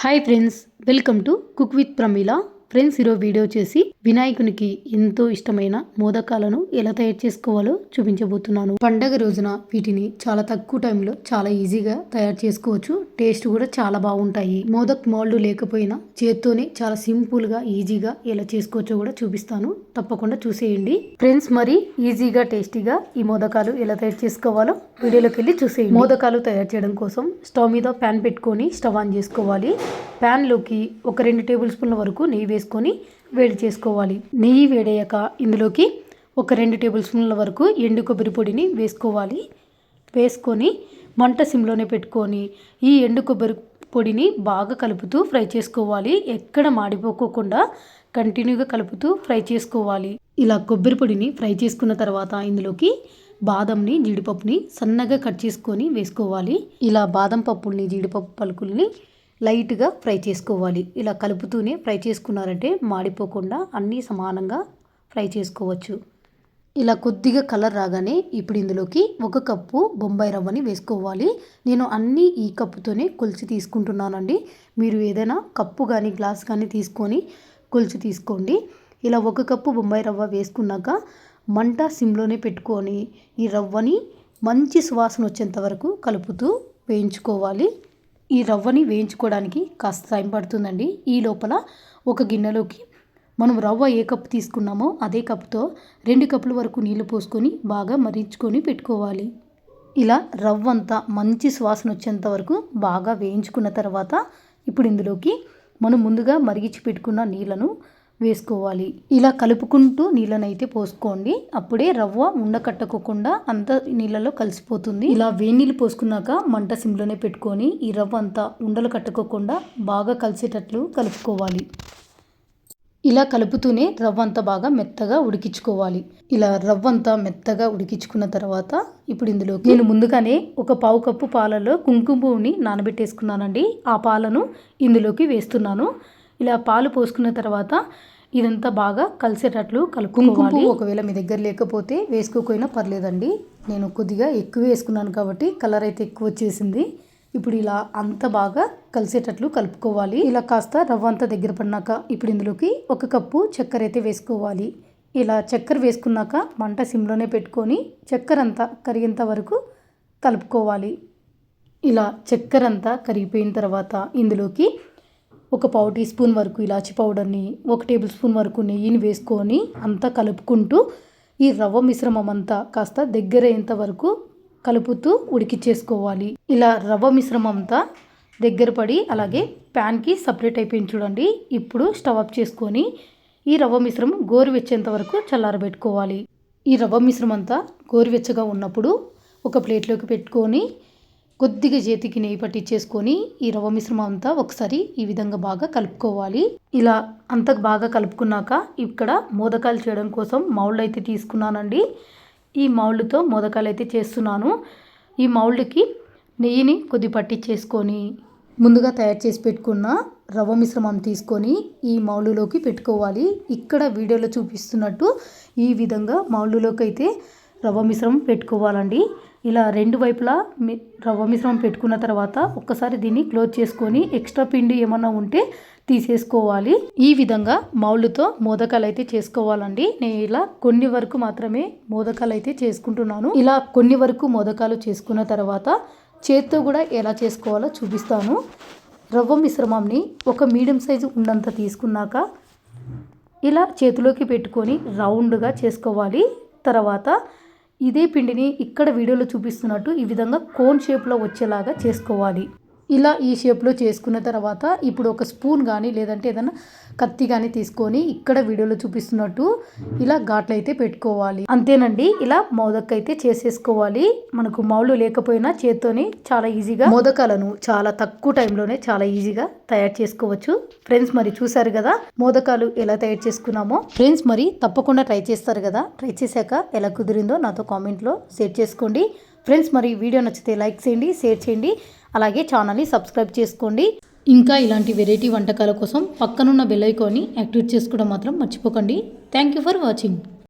Hi friends welcome to cook with Pramila friends ఈరోజు video చేసి వినాయకునికి ఎంతో ఇష్టమైన మోదకాలను ఎలా తయారు చేసుకోవాలో చూపించబోతున్నాను. పండగ రోజున వీటిని చాలా తక్కువ టైంలో చాలా ఈజీగా తయారు చేసుకోవచ్చు. టేస్ట్ కూడా చాలా బాగుంటాయి. మోదక్ మోల్డ్ లేకపోయినా చేత్తోనే చాలా సింపుల్గా ఈజీగా ఎలా చేసుకోవచ్చో కూడా చూపిస్తాను. తప్పకుండా చూసేయండి. ఫ్రెండ్స్ మరి ఈజీగా టేస్టీగా ఈ మోదకాలు ఎలా తయారు చేసుకోవాలో వీడియోలోకి వెళ్ళి చూసేయండి. మోదకాలు తయారు చేయడం కోసం స్టవ్ మీద ప్యాన్ పెట్టుకొని స్టవ్ ఆన్ చేసుకోవాలి. ప్యాన్లోకి ఒక రెండు టేబుల్ స్పూన్ల వరకు నెయ్యి వేసుకొని వేడి చేసుకోవాలి. నెయ్యి వేడయ్యాక ఇందులోకి ఒక రెండు టేబుల్ స్పూన్ల వరకు ఎండు కొబ్బరి పొడిని వేసుకోవాలి. వేసుకొని మంట సిమ్లోనే పెట్టుకొని ఈ ఎండు కొబ్బరి పొడిని బాగా కలుపుతూ ఫ్రై చేసుకోవాలి. ఎక్కడ మాడిపోకోకుండా కంటిన్యూగా కలుపుతూ ఫ్రై చేసుకోవాలి. ఇలా కొబ్బరి పొడిని ఫ్రై చేసుకున్న తర్వాత ఇందులోకి బాదంని జీడిపప్పుని సన్నగా కట్ చేసుకొని వేసుకోవాలి. ఇలా బాదం పప్పుల్ని జీడిపప్పు పలుకుల్ని లైట్గా ఫ్రై చేసుకోవాలి. ఇలా కలుపుతూనే ఫ్రై చేసుకున్నారంటే మాడిపోకుండా అన్నీ సమానంగా ఫ్రై చేసుకోవచ్చు. ఇలా కొద్దిగా కలర్ రాగానే ఇప్పుడు ఇందులోకి ఒక కప్పు బొంబాయి రవ్వని వేసుకోవాలి. నేను అన్నీ ఈ కప్పుతోనే కొలిచి తీసుకుంటున్నానండి. మీరు ఏదైనా కప్పు కానీ గ్లాస్ కానీ తీసుకొని కొలిచి తీసుకోండి. ఇలా ఒక కప్పు బొంబాయి రవ్వ వేసుకున్నాక మంట సిమ్లోనే పెట్టుకొని ఈ రవ్వని మంచి సువాసన వచ్చేంత వరకు కలుపుతూ వేయించుకోవాలి. ఈ రవ్వని వేయించుకోవడానికి కాస్త టైం పడుతుందండి. ఈ లోపల ఒక గిన్నెలోకి మనం రవ్వ ఏ కప్పు తీసుకున్నామో అదే కప్పుతో రెండు కప్పుల వరకు నీళ్ళు పోసుకొని బాగా మరించుకొని పెట్టుకోవాలి. ఇలా రవ్వ అంతా మంచి సువాసన వచ్చేంత వరకు బాగా వేయించుకున్న తర్వాత ఇప్పుడు ఇందులోకి మనం ముందుగా మరిగించి పెట్టుకున్న నీళ్ళను వేసుకోవాలి. ఇలా కలుపుకుంటూ నీళ్ళనైతే పోసుకోండి. అప్పుడే రవ్వ ఉండకట్టకోకుండా అంత నీళ్ళలో కలిసిపోతుంది. ఇలా వేడి నీళ్ళు పోసుకున్నాక మంట సిమ్లోనే పెట్టుకొని ఈ రవ్వ అంతా ఉండలు కట్టుకోకుండా బాగా కలిసేటట్లు కలుపుకోవాలి. ఇలా కలుపుతూనే రవ్వ అంతా బాగా మెత్తగా ఉడికించుకోవాలి. ఇలా రవ్వ అంతా మెత్తగా ఉడికించుకున్న తర్వాత ఇప్పుడు ఇందులో నేను ముందుగానే ఒక పావు కప్పు పాలలో కుంకుమ పువ్వుని నానబెట్టేసుకున్నానండి. ఆ పాలను ఇందులోకి వేస్తున్నాను. ఇలా పాలు పోసుకున్న తర్వాత ఇదంతా బాగా కలిసేటట్లు కలుపుకోవాలి. ఒకవేళ మీ దగ్గర లేకపోతే వేసుకోకపోయినా పర్లేదండి. నేను కొద్దిగా ఎక్కువ వేసుకున్నాను కాబట్టి కలర్ అయితే ఎక్కువ వచ్చేసింది. ఇప్పుడు ఇలా అంత బాగా కలిసేటట్లు కలుపుకోవాలి. ఇలా కాస్త రవ్వ అంతా దగ్గర పడినాక ఇప్పుడు ఇందులోకి ఒక కప్పు చక్కెర అయితే వేసుకోవాలి. ఇలా చక్కెర వేసుకున్నాక మంట సిమ్లోనే పెట్టుకొని చక్కెర అంతా కరిగేంత వరకు కలుపుకోవాలి. ఇలా చక్కెర అంతా కరిగిపోయిన తర్వాత ఇందులోకి ఒక పావు టీ స్పూన్ వరకు ఇలాచి పౌడర్ని ఒక టేబుల్ స్పూన్ వరకు నెయ్యిని వేసుకొని అంతా కలుపుకుంటూ ఈ రవ్వ మిశ్రమం అంతా కాస్త దగ్గర అయ్యేంత వరకు కలుపుతూ ఉడికిచ్చేసుకోవాలి. ఇలా రవ్వ మిశ్రమం అంతా దగ్గర పడి అలాగే ప్యాన్కి సపరేట్ అయిపోయింది చూడండి. ఇప్పుడు స్టవ్ ఆఫ్ చేసుకొని ఈ రవ్వ మిశ్రమం గోరువెచ్చేంత వరకు చల్లారబెట్టుకోవాలి. ఈ రవ్వ మిశ్రమం అంతా గోరువెచ్చగా ఉన్నప్పుడు ఒక ప్లేట్లోకి పెట్టుకొని కొద్దిగా చేతికి నెయ్యి పట్టించేసుకొని ఈ రవ్వ మిశ్రమం అంతా ఒకసారి ఈ విధంగా బాగా కలుపుకోవాలి. ఇలా అంత బాగా కలుపుకున్నాక ఇక్కడ మోదకాలు చేయడం కోసం మౌల్డ్ అయితే తీసుకున్నానండి. ఈ మౌల్డ్తో మోదకాలు అయితే చేస్తున్నాను. ఈ మౌల్డ్కి నెయ్యిని కొద్ది పట్టించేసుకొని ముందుగా తయారు చేసి పెట్టుకున్న రవ్వ మిశ్రమం తీసుకొని ఈ మౌలులోకి పెట్టుకోవాలి. ఇక్కడ వీడియోలో చూపిస్తున్నట్టు ఈ విధంగా మౌలులోకి అయితే రవ్వ మిశ్రమం పెట్టుకోవాలండి. ఇలా రెండు వైపులా రవ్వ మిశ్రమం పెట్టుకున్న తర్వాత ఒక్కసారి దీన్ని క్లోజ్ చేసుకొని ఎక్స్ట్రా పిండి ఏమన్నా ఉంటే తీసేసుకోవాలి. ఈ విధంగా మౌళ్ళుతో మోదకాలు అయితే చేసుకోవాలండి. నేను ఇలా కొన్ని వరకు మాత్రమే మోదకాలు అయితే చేసుకుంటున్నాను. ఇలా కొన్ని వరకు మోదకాలు చేసుకున్న తర్వాత చేత్తో కూడా ఎలా చేసుకోవాలో చూపిస్తాను. రవ్వ మిశ్రమంని ఒక మీడియం సైజు ఉన్నంత తీసుకున్నాక ఇలా చేతిలోకి పెట్టుకొని రౌండ్గా చేసుకోవాలి. తర్వాత ఇదే పిండిని ఇక్కడ వీడియోలో చూపిస్తున్నట్టు ఈ విధంగా కోన్ షేప్లో వచ్చేలాగా చేసుకోవాలి. ఇలా ఈ షేప్లో చేసుకున్న తర్వాత ఇప్పుడు ఒక స్పూన్ కానీ లేదంటే ఏదైనా కత్తి కానీ తీసుకొని ఇక్కడ వీడియోలో చూపిస్తున్నట్టు ఇలా ఘాట్లు అయితే పెట్టుకోవాలి. అంతేనండి ఇలా మోదక్ అయితే చేసేసుకోవాలి. మనకు మౌళ్ళు లేకపోయినా చేత్తోని చాలా ఈజీగా మోదకాలను చాలా తక్కువ టైంలోనే చాలా ఈజీగా తయారు చేసుకోవచ్చు. ఫ్రెండ్స్ మరి చూసారు కదా మోదకాలు ఎలా తయారు చేసుకున్నామో? ఫ్రెండ్స్ మరి తప్పకుండా ట్రై చేస్తారు కదా? ట్రై చేశాక ఎలా కుదిరిందో నాతో కామెంట్లో షేర్ చేసుకోండి. ఫ్రెండ్స్ మరి వీడియో నచ్చితే లైక్ చేయండి షేర్ చేయండి. అలాగే ఛానల్ని సబ్స్క్రైబ్ చేసుకోండి. ఇంకా ఇలాంటి వెరైటీ వంటకాల కోసం పక్కనున్న బెల్ ఐకాన్ని యాక్టివేట్ చేసుకోవడం మాత్రం మర్చిపోకండి. Thank you for watching.